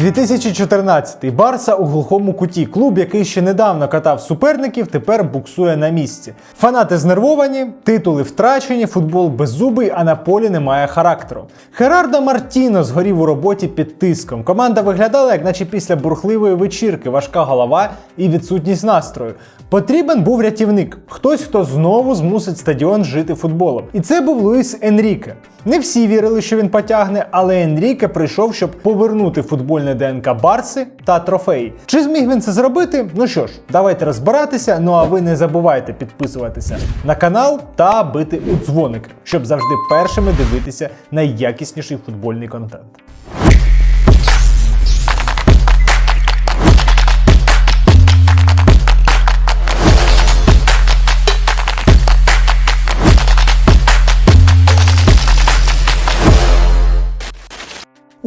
2014 Барса у глухому куті. Клуб, який ще недавно катав суперників, тепер буксує на місці. Фанати знервовані, титули втрачені, футбол беззубий, а на полі немає характеру. Херардо Мартіно згорів у роботі під тиском. Команда виглядала, як наче після бурхливої вечірки, важка голова і відсутність настрою. Потрібен був рятівник, хтось, хто знову змусить стадіон жити футболом. І це був Луїс Енріке. Не всі вірили, що він потягне, але Енріке прийшов, щоб повернути футбольне ДНК Барси та трофеї. Чи зміг він це зробити? Ну що ж, давайте розбиратися. Ну а ви не забувайте підписуватися на канал та бити у дзвоник, щоб завжди першими дивитися найякісніший футбольний контент.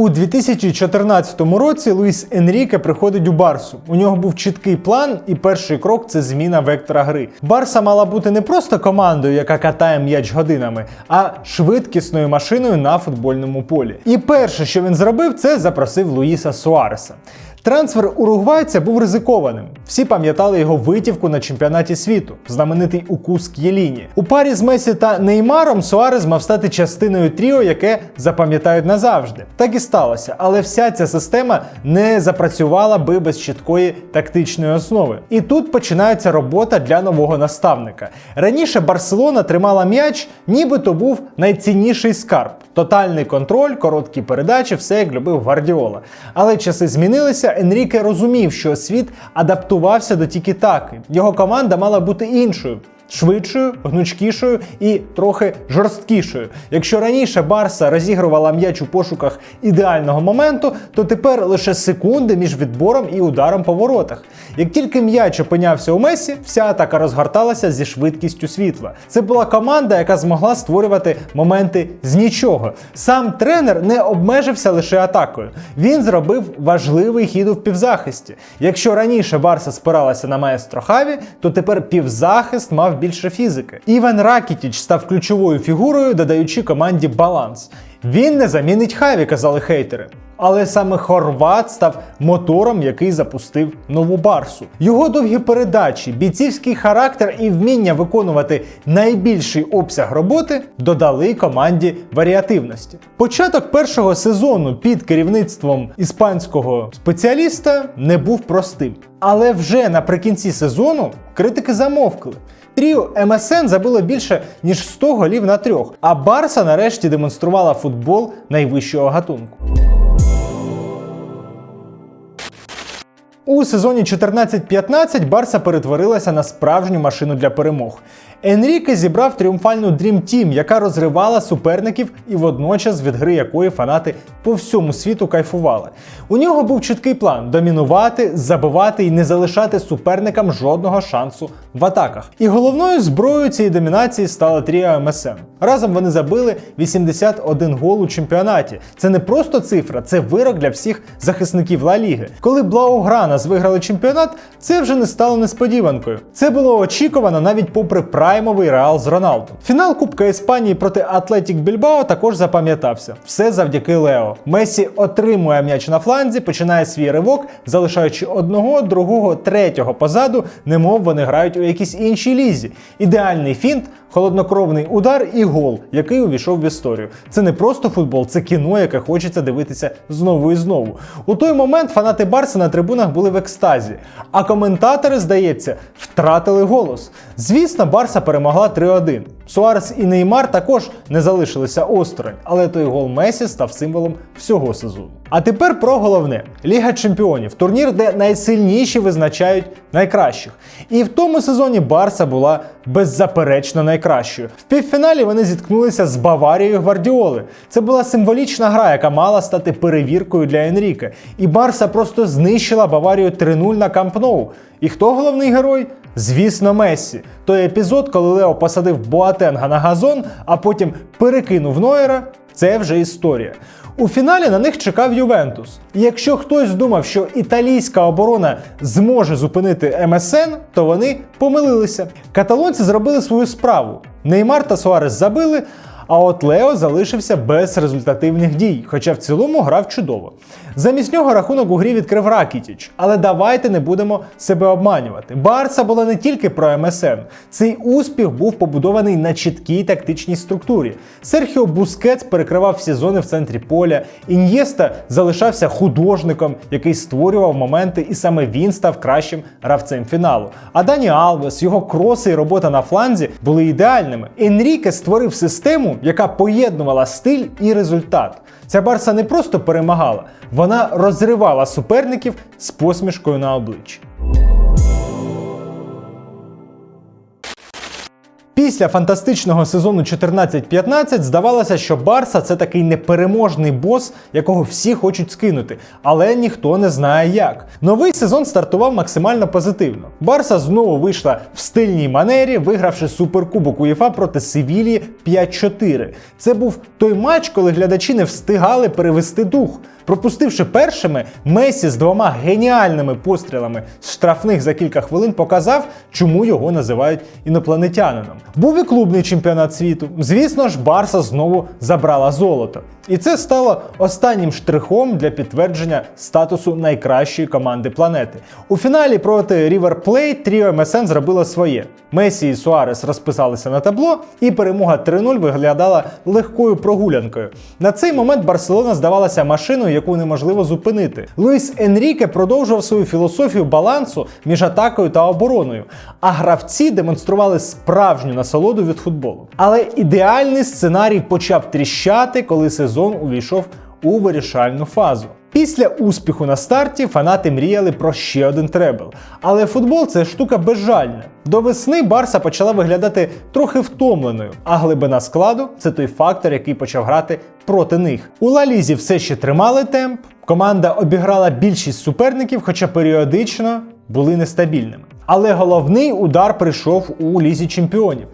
У 2014 році Луїс Енріке приходить у Барсу. У нього був чіткий план, і перший крок це зміна вектора гри. Барса мала бути не просто командою, яка катає м'яч годинами, а швидкісною машиною на футбольному полі. І перше, що він зробив, це запросив Луїса Суареса. Трансфер уругвайця був ризикованим. Всі пам'ятали його витівку на чемпіонаті світу, знаменитий укус К'єліні. У парі з Месі та Неймаром Суарес мав стати частиною тріо, яке запам'ятають назавжди. Так і сталося, але вся ця система не запрацювала би без чіткої тактичної основи. І тут починається робота для нового наставника. Раніше Барселона тримала м'яч, ніби то був найцінніший скарб. Тотальний контроль, короткі передачі, все як любив Гвардіола. Але часи змінилися. Енріке розумів, що світ адаптувався до тікі-таки. Його команда мала бути іншою. Швидшою, гнучкішою і трохи жорсткішою. Якщо раніше Барса розігрувала м'яч у пошуках ідеального моменту, то тепер лише секунди між відбором і ударом по воротах. Як тільки м'яч опинявся у Месі, вся атака розгорталася зі швидкістю світла. Це була команда, яка змогла створювати моменти з нічого. Сам тренер не обмежився лише атакою. Він зробив важливий хід у півзахисті. Якщо раніше Барса спиралася на маестро Хаві, то тепер півзахист мав більше фізики. Іван Ракітіч став ключовою фігурою, додаючи команді баланс. Він не замінить Хаві, казали хейтери. Але саме Хорват став мотором, який запустив нову барсу. Його довгі передачі, бійцівський характер і вміння виконувати найбільший обсяг роботи додали команді варіативності. Початок першого сезону під керівництвом іспанського спеціаліста не був простим. Але вже наприкінці сезону критики замовкли. Тріо МСН забило більше ніж 100 голів на трьох, а Барса нарешті демонструвала футбол найвищого гатунку. У сезоні 14-15 Барса перетворилася на справжню машину для перемог. Енріке зібрав тріумфальну Dream Team, яка розривала суперників і водночас від гри якої фанати по всьому світу кайфували. У нього був чіткий план домінувати, забивати і не залишати суперникам жодного шансу в атаках. І головною зброєю цієї домінації стала Тріо МСН. Разом вони забили 81 гол у чемпіонаті. Це не просто цифра, це вирок для всіх захисників Ла Ліги. Коли Блаугранас виграли чемпіонат, це вже не стало несподіванкою. Це було очікувано навіть попри праймовий реал з Роналду. Фінал Кубка Іспанії проти Атлетік Більбао також запам'ятався. Все завдяки Лео. Месі отримує м'яч на фланзі, починає свій ривок, залишаючи одного, другого, третього позаду, немов вони грають у якійсь іншій лізі. Ідеальний фінт, холоднокровний удар і гол, який увійшов в історію. Це не просто футбол, це кіно, яке хочеться дивитися знову і знову. У той момент фанати Барси на трибунах були в екстазі, а коментатори, здається, втратили голос. Звісно, Барса перемогла 3-1. Суарес і Неймар також не залишилися осторонь, але той гол Месі став символом всього сезону. А тепер про головне: Ліга Чемпіонів турнір, де найсильніші визначають найкращих. І в тому сезоні Барса була беззаперечно найкращою. В півфіналі вони зіткнулися з Баварією Гвардіоли. Це була символічна гра, яка мала стати перевіркою для Енріке. І Барса просто знищила Баварію 3-0 на Камп Ноу. І хто головний герой? Звісно, Мессі. Той епізод, коли Лео посадив Боатенга на газон, а потім перекинув Нойера, це вже історія. У фіналі на них чекав Ювентус. І якщо хтось думав, що італійська оборона зможе зупинити МСН, то вони помилилися. Каталонці зробили свою справу. Неймар та Суарес забили. А от Лео залишився без результативних дій, хоча в цілому грав чудово. Замість нього рахунок у грі відкрив Ракітіч, але давайте не будемо себе обманювати. Барса була не тільки про МСН. Цей успіх був побудований на чіткій тактичній структурі. Серхіо Бускетс перекривав всі зони в центрі поля. Ін'єста залишався художником, який створював моменти, і саме він став кращим гравцем фіналу. А Дані Алвес, його кроси і робота на фланзі були ідеальними. Енріке створив систему, яка поєднувала стиль і результат. Ця Барса не просто перемагала, вона розривала суперників з посмішкою на обличчі. Після фантастичного сезону 14-15 здавалося, що Барса це такий непереможний бос, якого всі хочуть скинути, але ніхто не знає як. Новий сезон стартував максимально позитивно. Барса знову вийшла в стильній манері, вигравши суперкубок УЄФА проти Севілії 5-4. Це був той матч, коли глядачі не встигали перевести дух. Пропустивши першими, Месі з двома геніальними пострілами з штрафних за кілька хвилин показав, чому його називають інопланетянином. Був і клубний чемпіонат світу. Звісно ж, Барса знову забрала золото. І це стало останнім штрихом для підтвердження статусу найкращої команди планети. У фіналі проти River Plate Тріо МСН зробило своє. Месі і Суарес розписалися на табло, і перемога 3-0 виглядала легкою прогулянкою. На цей момент Барселона здавалася машиною, яку неможливо зупинити. Луїс Енріке продовжував свою філософію балансу між атакою та обороною, а гравці демонстрували справжню насолоду від футболу. Але ідеальний сценарій почав тріщати, коли сезон увійшов у вирішальну фазу. Після успіху на старті фанати мріяли про ще один требл. Але футбол це штука безжальна. До весни Барса почала виглядати трохи втомленою, а глибина складу це той фактор, який почав грати проти них. У Лалізі все ще тримали темп. Команда обіграла більшість суперників, хоча періодично були нестабільними. Але головний удар прийшов у лізі чемпіонів.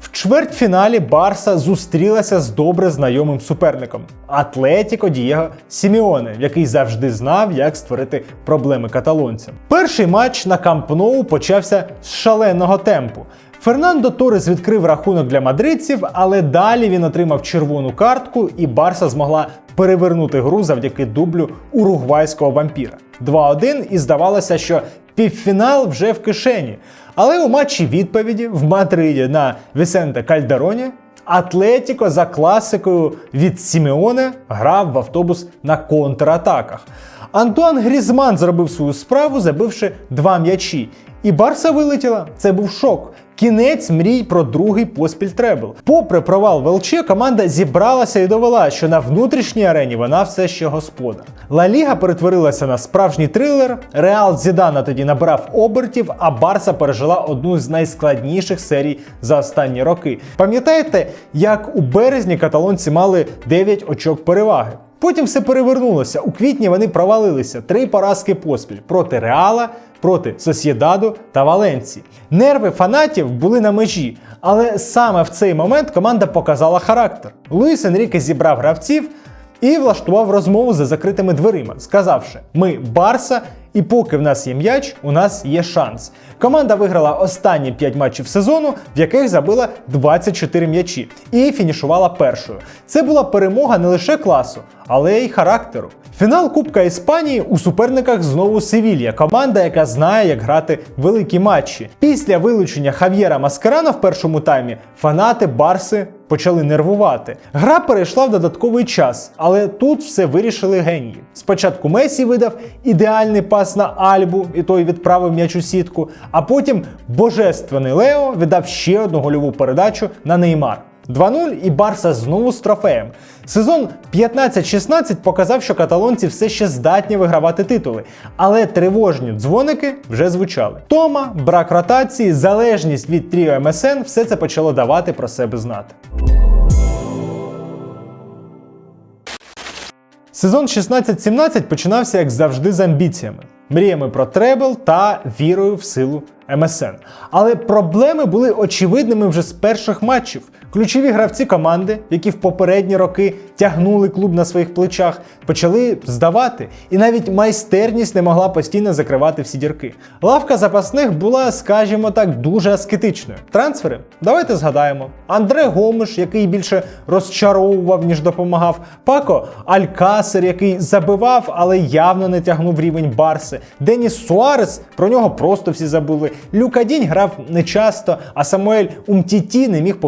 В чвертьфіналі Барса зустрілася з добре знайомим суперником Атлетіко Дієго Сіміоне, який завжди знав, як створити проблеми каталонцям. Перший матч на Камп Ноу почався з шаленого темпу. Фернандо Торес відкрив рахунок для мадридців, але далі він отримав червону картку, і Барса змогла перевернути гру завдяки дублю уругвайського вампіра. 2-1, і здавалося, що півфінал вже в кишені. Але у матчі відповіді в Мадриді на Вісенте Кальдероні Атлетіко за класикою від Сімеоне грав в автобус на контратаках. Антуан Грізман зробив свою справу, забивши два м'ячі. І Барса вилетіла. Це був шок. Кінець мрій про другий поспіль требл. Попри провал ВЛЧ, команда зібралася і довела, що на внутрішній арені вона все ще господар. Ла Ліга перетворилася на справжній трилер. Реал Зідана тоді набрав обертів, а Барса пережила одну з найскладніших серій за останні роки. Пам'ятаєте, як у березні каталонці мали 9 очок переваги? Потім все перевернулося. У квітні вони провалилися три поразки поспіль проти Реала, проти Сосєдаду та Валенції. Нерви фанатів були на межі, але саме в цей момент команда показала характер. Луїс Енріке зібрав гравців і влаштував розмову за закритими дверима, сказавши: Ми Барса. І поки в нас є м'яч, у нас є шанс. Команда виграла останні 5 матчів сезону, в яких забила 24 м'ячі, і фінішувала першою. Це була перемога не лише класу, але й характеру. Фінал Кубка Іспанії у суперниках знову Севілья, команда, яка знає, як грати великі матчі. Після вилучення Хав'єра Маскарана в першому таймі фанати Барси почали нервувати. Гра перейшла в додатковий час, але тут все вирішили генії. Спочатку Месі видав ідеальний пас на Альбу, і той відправив м'яч у сітку. А потім божественний Лео віддав ще одну гольову передачу на Неймар. 2-0 і Барса знову з трофеєм. Сезон 15-16 показав, що каталонці все ще здатні вигравати титули, але тривожні дзвоники вже звучали. Тома, брак ротації, залежність від тріо МСН все це почало давати про себе знати. Сезон 16-17 починався як завжди з амбіціями, мріями про требл та вірою в силу МСН. Але проблеми були очевидними вже з перших матчів. Ключові гравці команди, які в попередні роки тягнули клуб на своїх плечах, почали здавати, і навіть майстерність не могла постійно закривати всі дірки. Лавка запасних була, скажімо так, дуже аскетичною. Трансфери? Давайте згадаємо. Андре Гомиш, який більше розчаровував, ніж допомагав. Пако Алькасер, який забивав, але явно не тягнув рівень Барси. Деніс Суарес, про нього просто всі забули. Люка Дінь грав нечасто, а Самуель Умтіті не міг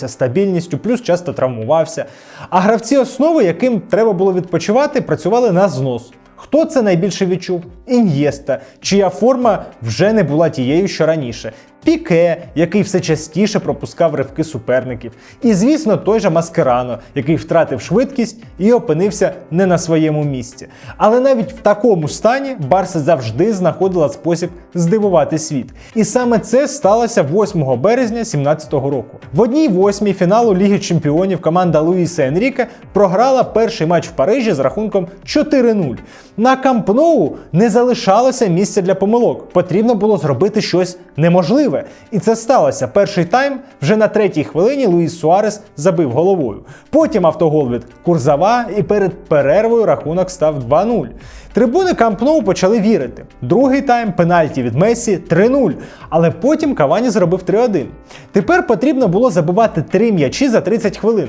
похизуватися стабільністю, плюс часто травмувався. А гравці основи, яким треба було відпочивати, працювали на знос. Хто це найбільше відчув? Ін'єста, чия форма вже не була тією, що раніше. Піке, який все частіше пропускав ривки суперників. І, звісно, той же Маскерано, який втратив швидкість і опинився не на своєму місці. Але навіть в такому стані Барса завжди знаходила спосіб здивувати світ. І саме це сталося 8 березня 2017 року. В одній восьмій фіналу Ліги Чемпіонів команда Луїса Енріке програла перший матч в Парижі з рахунком 4-0. На Камп Ноу не залишалося місця для помилок. Потрібно було зробити щось неможливе. І це сталося. Перший тайм вже на третій хвилині Луїс Суарес забив головою. Потім автогол від Курзава, і перед перервою рахунок став 2-0. Трибуни Камп Ноу почали вірити. Другий тайм пенальті від Месі 3-0. Але потім Кавані зробив 3-1. Тепер потрібно було забивати три м'ячі за 30 хвилин.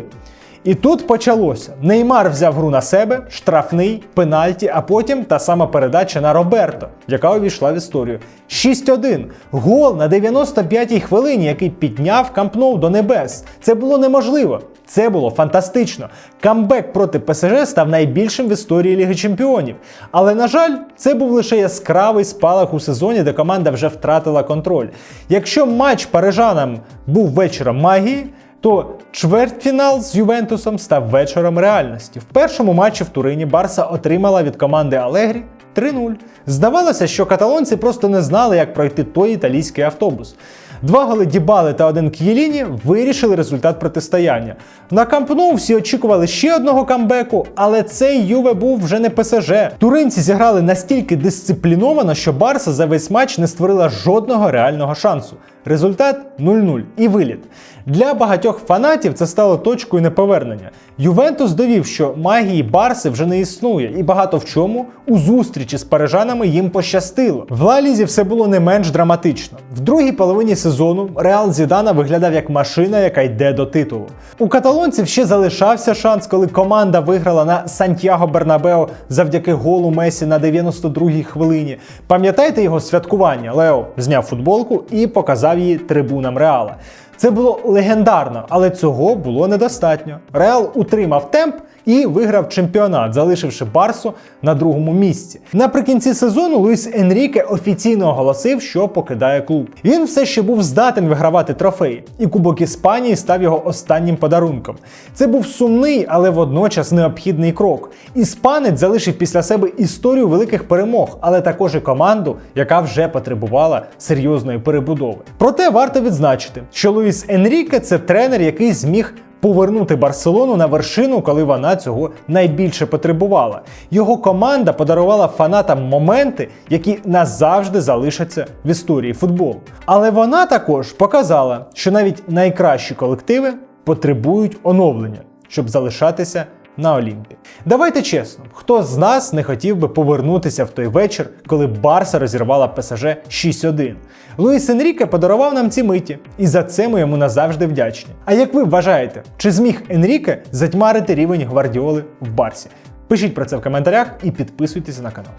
І тут почалося. Неймар взяв гру на себе, штрафний, пенальті, а потім та сама передача на Роберто, яка увійшла в історію. 6-1. Гол на 95-й хвилині, який підняв Кампноу до небес. Це було неможливо. Це було фантастично. Камбек проти ПСЖ став найбільшим в історії Ліги Чемпіонів. Але, на жаль, це був лише яскравий спалах у сезоні, де команда вже втратила контроль. Якщо матч парижанам був вечором магії, то чвертьфінал з Ювентусом став вечором реальності. В першому матчі в Турині Барса отримала від команди Алегрі 3-0. Здавалося, що каталонці просто не знали, як пройти той італійський автобус. Два голи Дібали та один К'єліні вирішили результат протистояння. На Кампну всі очікували ще одного камбеку, але цей Юве був вже не ПСЖ. Туринці зіграли настільки дисципліновано, що Барса за весь матч не створила жодного реального шансу. Результат 0-0 і виліт. Для багатьох фанатів це стало точкою неповернення. Ювентус довів, що магії Барси вже не існує, і багато в чому у зустрічі з парижанами їм пощастило. В Лалізі все було не менш драматично. В другій половині сезону Реал Зідана виглядав як машина, яка йде до титулу. У каталонців ще залишався шанс, коли команда виграла на Сантьяго Бернабео завдяки голу Месі на 92-й хвилині. Пам'ятаєте його святкування? Лео зняв футболку і показав її трибунам Реала. Це було легендарно, але цього було недостатньо. Реал утримав темп і виграв чемпіонат, залишивши Барсу на другому місці. Наприкінці сезону Луїс Енріке офіційно оголосив, що покидає клуб. Він все ще був здатен вигравати трофеї, і Кубок Іспанії став його останнім подарунком. Це був сумний, але водночас необхідний крок. Іспанець залишив після себе історію великих перемог, але також і команду, яка вже потребувала серйозної перебудови. Проте варто відзначити, що Луїс Енріке це тренер, який зміг повернути Барселону на вершину, коли вона цього найбільше потребувала. Його команда подарувала фанатам моменти, які назавжди залишаться в історії футболу. Але вона також показала, що навіть найкращі колективи потребують оновлення, щоб залишатися на Олімпі. Давайте чесно, хто з нас не хотів би повернутися в той вечір, коли Барса розірвала ПСЖ 6-1. Луїс Енріке подарував нам ці миті, і за це ми йому назавжди вдячні. А як ви вважаєте, чи зміг Енріке затьмарити рівень гвардіоли в Барсі? Пишіть про це в коментарях і підписуйтесь на канал.